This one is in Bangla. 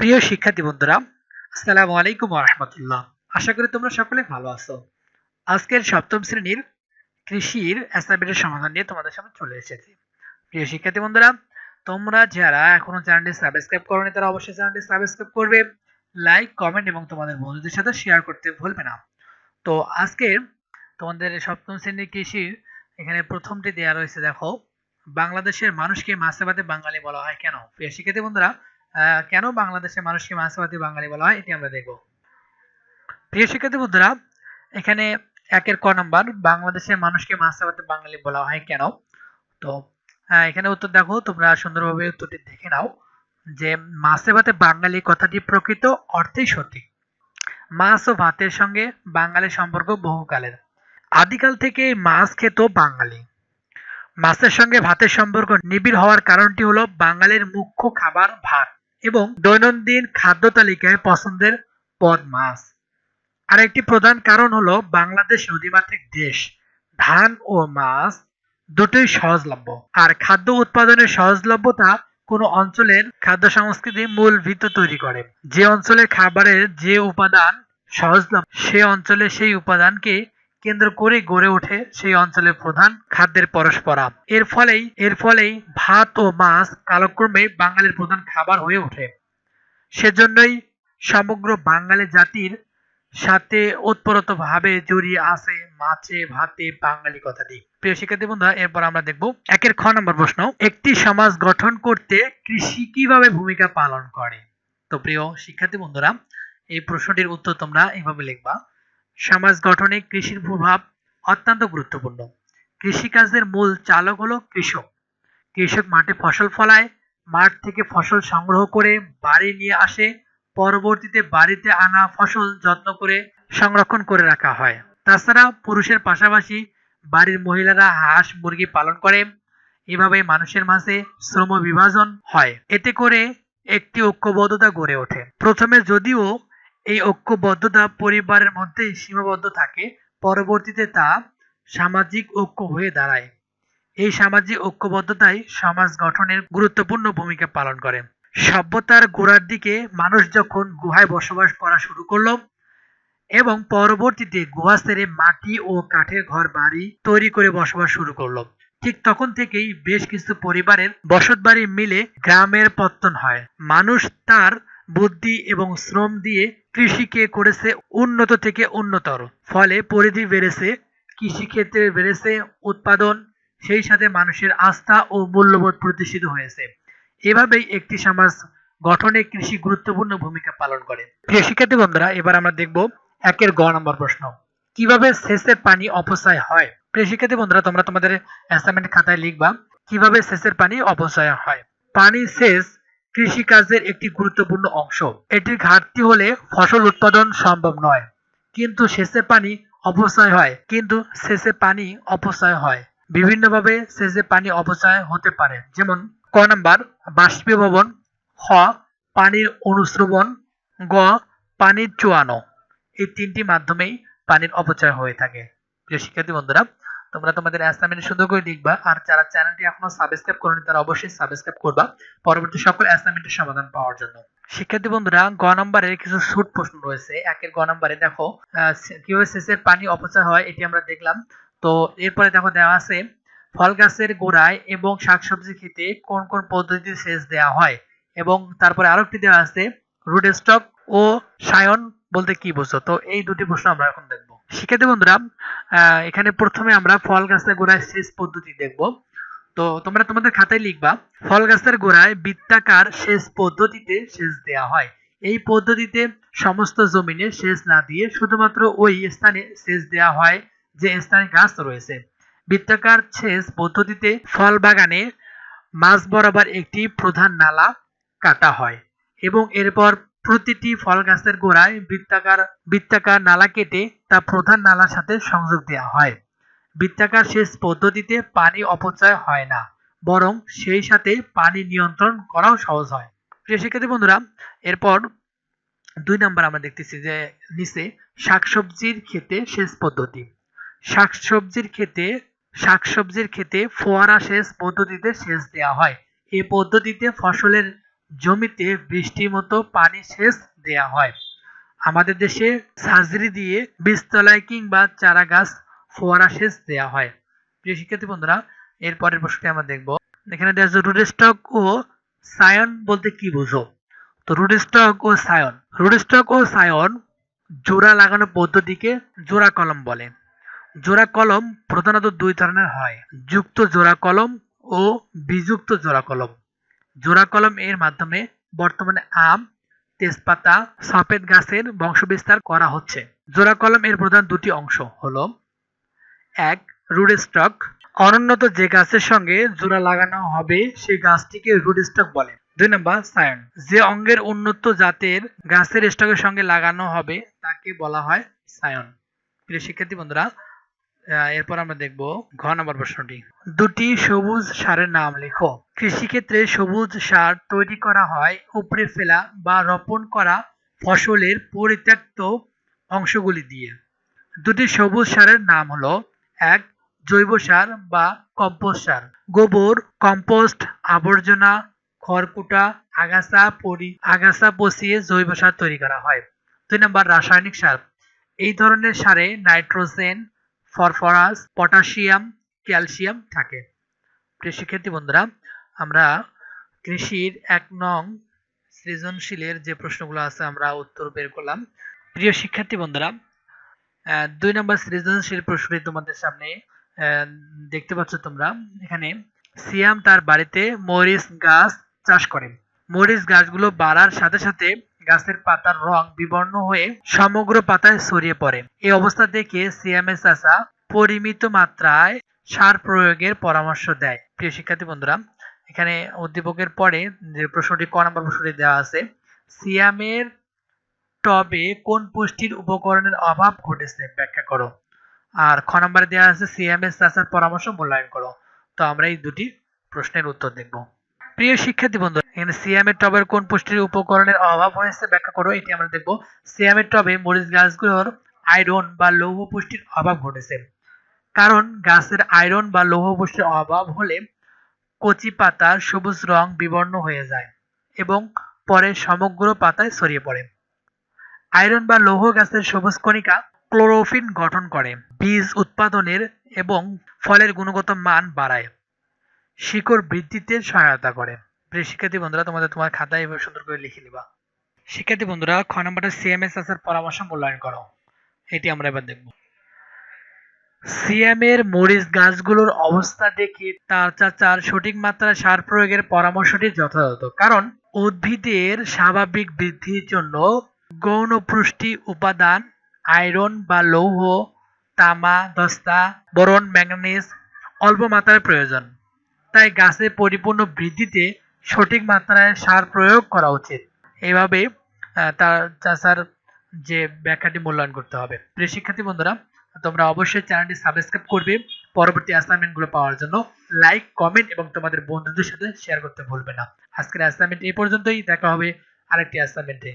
প্রিয় শিক্ষার্থী বন্ধুরা, আসসালামু আলাইকুম রহমতুল্লাহ। আশা করি তোমরা সকলে ভালো আছো। আজকের সপ্তম শ্রেণির কৃষির অ্যাসাইনমেন্টের সমাধান নিয়ে তোমাদের সামনে চলে এসেছি। প্রিয় শিক্ষার্থী বন্ধুরা, তোমরা যারা এখনও চ্যানেলটি সাবস্ক্রাইব করোনি, তারা অবশ্যই চ্যানেলটি সাবস্ক্রাইব করবে, লাইক, কমেন্ট এবং তোমাদের বন্ধুদের সাথে শেয়ার করতে ভুলবে না। তো আজকে তোমাদের সপ্তম শ্রেণির কৃষির এখানে প্রথমটি দেওয়া রয়েছে, দেখো, বাংলাদেশের মানুষকে মাছেবাদে বাঙালি বলা হয় কেন? প্রিয় শিক্ষার্থী বন্ধুরা কেন বাংলাদেশের মানুষকে মাছবাদী বাঙালি বলা হয়, এটি আমরা দেখব। প্রিয় শিক্ষার্থী বন্ধুরা, এখানে একের ক নম্বর বাংলাদেশের মানুষকে মাছবাদী বাঙালি বলা হয় কেন? তো এখানে উত্তর দেখো, তোমরা সুন্দরভাবে উত্তরটি দেখে নাও, যে মাছে ভাতে বাঙালি কথাটি প্রকৃত অর্থেই সঠিক। মাছ ও ভাতের সঙ্গে বাঙালির সম্পর্ক বহুকালের। আদিকাল থেকে মাছ খেত বাঙালি। মাছের সঙ্গে ভাতের সম্পর্ক নিবিড় হওয়ার কারণটি হলো বাঙালির মুখ্য খাবার ভাত। এবং দৈনন্দিন খাদ্য তালিকায় পছন্দের পদ মাছ। আর একটি প্রধান কারণ হলো বাংলাদেশ নদীমাতৃক দেশ। ধান ও মাছ দুটোই সহজলভ্য। আর খাদ্য উৎপাদনের সহজলভ্যতা কোনো অঞ্চলের খাদ্য সংস্কৃতির মূল ভিত্ত তৈরি করে। যে অঞ্চলে খাবারের যে উপাদান সহজলভ্য, সে অঞ্চলে সেই উপাদানকে কেন্দ্র করে গড়ে ওঠে সেই অঞ্চলের প্রধান খাদ্যের পরস্পরা। এর ফলেই এর ফলেই ভাত ও মাছ কালক্রমে বাঙালির প্রধান খাবার হয়ে ওঠে। সেজন্যই সমগ্র বাঙালি জাতির সাথে ওতপ্রোতভাবে জড়িয়ে আছে মাছে, ভাতে বাঙালি কথাটি। প্রিয় শিক্ষার্থী বন্ধুরা, এরপর আমরা দেখব একের খ নম্বর প্রশ্ন। একটি সমাজ গঠন করতে কৃষি কীভাবে ভূমিকা পালন করে? তো প্রিয় শিক্ষার্থী বন্ধুরা, এই প্রশ্নটির উত্তর তোমরা এভাবে লিখবা। সমাজ গঠনে কৃষির প্রভাব অত্যন্ত গুরুত্বপূর্ণ। কৃষিকাজের মূল চালক হলো কৃষক। কৃষক মাঠে ফসল ফলায়, মাঠ থেকে ফসল সংগ্রহ করে বাড়ি নিয়ে আসে, পরবর্তীতে বাড়িতে আনা ফসল যত্ন করে সংরক্ষণ করে রাখা হয়। তাছাড়া পুরুষের পাশাপাশি বাড়ির মহিলারা হাঁস মুরগি পালন করে। এভাবে মানুষের মাঝে শ্রম বিভাজন হয়। এতে করে একটি ঐক্যবদ্ধতা গড়ে ওঠে। প্রথমে যদিও এই ঐক্যবদ্ধতা পরিবারের মধ্যেই সীমাবদ্ধ থাকে। পরবর্তীতে তা সামাজিক ঐক্য হয়ে দাঁড়ায়। এই সামাজিক ঐক্যবদ্ধতাই সমাজ গঠনের গুরুত্বপূর্ণ ভূমিকা পালন করে। সভ্যতার গোড়ার দিকে মানুষ যখন গুহায় বসবাস করা শুরু করল এবং পরবর্তীতে গুহা ছেড়ে মাটি ও কাঠের ঘর, বাড়ি তৈরি করে বসবাস শুরু করল, ঠিক তখন থেকেই বেশ কিছু পরিবারের বসতবাড়ি মিলে গ্রামের পত্তন হয়। মানুষ তার বুদ্ধি এবং শ্রম দিয়ে কৃষিকে করেছে উন্নত থেকে উন্নতর ফলে পরিধি বেড়েছে, কৃষিক্ষেত্রে বেড়েছে উৎপাদন, সেই সাথে মানুষের আস্থা ও মূল্যবোধ প্রতিষ্ঠিত হয়েছে। এভাবেই একটি সমাজ গঠনে কৃষি গুরুত্বপূর্ণ ভূমিকা পালন করে। প্রিয় শিক্ষার্থী বন্ধুরা, এবার আমরা দেখব একের গ নম্বর প্রশ্ন। কীভাবে সেচের পানি অপচয় হয়? প্রিয় শিক্ষার্থী বন্ধুরা, তোমরা তোমাদের অ্যাসাইনমেন্ট খাতায় লিখবা, কীভাবে সেচের পানি অপচয় হয়? পানি সেচ কৃষিকাজের একটি গুরুত্বপূর্ণ অংশ। এটির ঘাটতি হলে ফসল উৎপাদন সম্ভব নয়, কিন্তু সেচের পানি অপচয় হয়, কিন্তু সেচে পানি অপচয় হয়। বিভিন্নভাবে সেচে পানি অপচয় হতে পারে, যেমন ক নাম্বার, বাষ্পীভবন, খ, পানির অনুশ্রবণ, গ, পানির চুয়ানো। এই তিনটি মাধ্যমেই পানির অপচয় হয়ে থাকে। প্রিয় শিক্ষার্থী বন্ধুরা তোমরা তোমাদের অ্যাসাইনমেন্ট সুন্দর করে লিখবা, আর যারা চ্যানেলটি এখনও সাবস্ক্রাইব করনি, তারা অবশ্যই সাবস্ক্রাইব করবা। পরবর্তী সকল অ্যাসাইনমেন্টের সমাধান পাওয়ার জন্য। শিক্ষার্থী বন্ধুরা, গ নম্বরের কিছু শুট প্রশ্ন রয়েছে। একের গ নম্বরে দেখো কীভাবে সেচের পানি অপচয় হয়, এটি আমরা দেখলাম। তো এরপরে দেখো দেওয়া আছে, ফল গাছের গোড়ায় এবং শাকসবজি খেতে কোন কোন পদ্ধতিতে সেচ দেওয়া হয়? এবং তারপরে আরও একটি দেওয়া আছে, রুট স্টক ও সায়ন বলতে কি বুঝছ তো এই দুটি প্রশ্ন আমরা এখন দেখব। শিক্ষার্থী বন্ধুরা এখানে প্রথমে আমরা ফল গাছের গোড়ায় সেচ পদ্ধতি দেখব। তো তোমরা তোমাদের খাতায় লিখবা, ফল গাছের গোড়ায় বৃত্তাকার সেচ পদ্ধতিতে সেচ দেওয়া হয়। এই পদ্ধতিতে সমস্ত জমিনে সেচ না দিয়ে শুধুমাত্র ওই স্থানে সেচ দেওয়া হয় যে স্থানে গাছ রয়েছে। বৃত্তাকার সেচ পদ্ধতিতে ফল বাগানে মাঝ বরাবর একটি প্রধান নালা কাটা হয় এবং এরপর প্রতিটি ফল গাছের গোড়ায় বৃত্তাকার বৃত্তাকার নালা কেটে তা প্রধান নালার সাথে সংযোগ দেওয়া হয়। বৃত্তাকার সেচ পদ্ধতিতে পানি অপচয় হয় না, বরং সেই সাথে পানি নিয়ন্ত্রণ করাও সহজ হয়। প্রিয় শিক্ষার্থী বন্ধুরা, এরপর দুই নাম্বার আমরা দেখতেছি যে নিচে শাকসবজির ক্ষেতে সেচ পদ্ধতি। শাকসবজির ক্ষেতে শাকসবজির ক্ষেতে ফোয়ারা সেচ পদ্ধতিতে সেচ দেওয়া হয়। এই পদ্ধতিতে ফসলের জমিতে বৃষ্টির মতো পানি সেচ দেয়া হয়। আমাদের দেশে সার্জারি দিয়ে বীজতলায় কিংবা চারা গাছ ফোয়ারা সেচ দেওয়া হয়। প্রিয় শিক্ষার্থী বন্ধুরা এর পরের প্রশ্নটি আমরা দেখব। এখানে দেওয়া আছে রুডস্টক ও সায়ন বলতে কি বুঝো? তো রুডস্টক ও সায়ন রুডস্টক ও সায়ন জোড়া লাগানো পদ্ধতিকে জোড়া কলম বলে। জোড়া কলম প্রধানত দুই ধরনের হয়, যুক্ত জোড়া কলম ও বিযুক্ত জোড়া কলম। জোড়া কলম এর মাধ্যমে বর্তমানে আম, তেজপাতা, সফেদ গাছের বংশবিস্তার করা হচ্ছে। জোড়া কলম এর প্রধান দুটি অংশ হলো, এক রুডস্টক অনুন্নত যে গাছের সঙ্গে জোড়া লাগানো হবে সেই গাছটিকে রুডস্টক বলে। দুই নম্বর, সায়ন। যে অঙ্গের উন্নত জাতের গাছের স্টকের সঙ্গে লাগানো হবে, তাকে বলা হয় সায়ন। প্রিয় শিক্ষার্থী বন্ধুরা এরপর আমরা দেখব ঘ নম্বর প্রশ্নটি। দুটি সবুজ সারের নাম লেখো। কৃষিক্ষেত্রে সবুজ সার তৈরি করা হয় উপড়ে ফেলা বা রোপণ করা ফসলের পরিত্যক্ত অংশগুলি দিয়ে। দুটি সবুজ সারের নাম হলো এক, জৈব সার বা কম্পোস্ট সার। গোবর, কম্পোস্ট, আবর্জনা, খড়কুটা, আগাছা পরি, আগাছা পচিয়ে জৈব সার তৈরি করা হয়। দুই নম্বর রাসায়নিক সার। এই ধরনের সারে নাইট্রোজেন ফসফরাস পটাশিয়াম, ক্যালসিয়াম থাকে। প্রিয় শিক্ষার্থী বন্ধুরা, আমরা কৃষির এক নং সৃজনশীলের যে প্রশ্নগুলো আছে, আমরা উত্তর বের করলাম। প্রিয় শিক্ষার্থী বন্ধুরা দুই নম্বর সৃজনশীল প্রশ্নটি তোমাদের সামনে দেখতে পাচ্ছ তোমরা। এখানে, সিয়াম তার বাড়িতে মরিচ গাছ চাষ করে মরিচ গাছগুলো বাড়ার সাথে সাথে গাছের পাতার রং বিবর্ণ হয়ে সমগ্র পাতায় ছড়িয়ে পড়ে। এই অবস্থা দেখে সিয়ামের চাষা পরিমিত মাত্রায় সার প্রয়োগের পরামর্শ দেয়। প্রিয় শিক্ষার্থী বন্ধুরা, এখানে উদ্দীপকের পরে যে প্রশ্নটি ক নম্বর প্রশ্নটি দেওয়া আছে সিয়ামের টবে কোন পুষ্টির উপকরণের অভাব ঘটেছে? ব্যাখ্যা করো। আর খ নম্বরে দেওয়া আছে সিএমএস চাষার পরামর্শ মূল্যায়ন করো। তো আমরা এই দুটি প্রশ্নের উত্তর দেখব। প্রিয় শিক্ষার্থী বন্ধু এখানে সিএম এর টবের কোন পুষ্টির উপকরণের অভাব হয়েছে ব্যাখ্যা করো। এটি আমরা দেখব। সিএম এর টবে মরিচ গাছগুলোর আয়রন বা লৌহ পুষ্টির অভাব ঘটেছে। কারণ গাছের আয়রন বা লৌহ পুষ্টির অভাব হলে কচি পাতার সবুজ রং বিবর্ণ হয়ে যায় এবং পরে সমগ্র পাতায় ছড়িয়ে পড়ে। আয়রন বা লৌহ গাছের সবুজ কণিকা ক্লোরোফিন গঠন করে। বীজ উৎপাদনের এবং ফলের গুণগত মান বাড়ায়। শিকড় বৃদ্ধিতে সহায়তা করে। প্রিয় শিক্ষার্থী বন্ধুরা, তোমাদের তোমার খাতায় এভাবে সুন্দর করে লিখে নিবা। শিক্ষার্থী বন্ধুরা, খ নম্বরটা সিএমএস এর পরামর্শ মূল্যায়ন করো। এটি আমরা এবার দেখব। সিএম এর মরিচ গাছগুলোর অবস্থা দেখে তার চাচার সঠিক মাত্রায় সার প্রয়োগের পরামর্শটি যথাযথ। কারণ, উদ্ভিদের স্বাভাবিক বৃদ্ধির জন্য গৌণ পুষ্টি উপাদান, আয়রন বা লৌহ, তামা, দস্তা, বোরন ম্যাঙ্গানিজ অল্প মাত্রায় প্রয়োজন। তাই গাছের পরিপূর্ণ বৃদ্ধিতে সঠিক মাত্রায় সার প্রয়োগ করা উচিত। এইভাবে তার চাষার যে ব্যাখ্যাটি মূল্যায়ন করতে হবে। প্রিয় শিক্ষার্থী বন্ধুরা, তোমরা অবশ্যই চ্যানেলটি সাবস্ক্রাইব করবে। পরবর্তী অ্যাসাইনমেন্টগুলো পাওয়ার জন্য লাইক কমেন্ট এবং তোমাদের বন্ধুদের সাথে শেয়ার করতে ভুলবে না। আজকের অ্যাসাইনমেন্ট এই পর্যন্তই। দেখা হবে আরেকটি অ্যাসাইনমেন্টে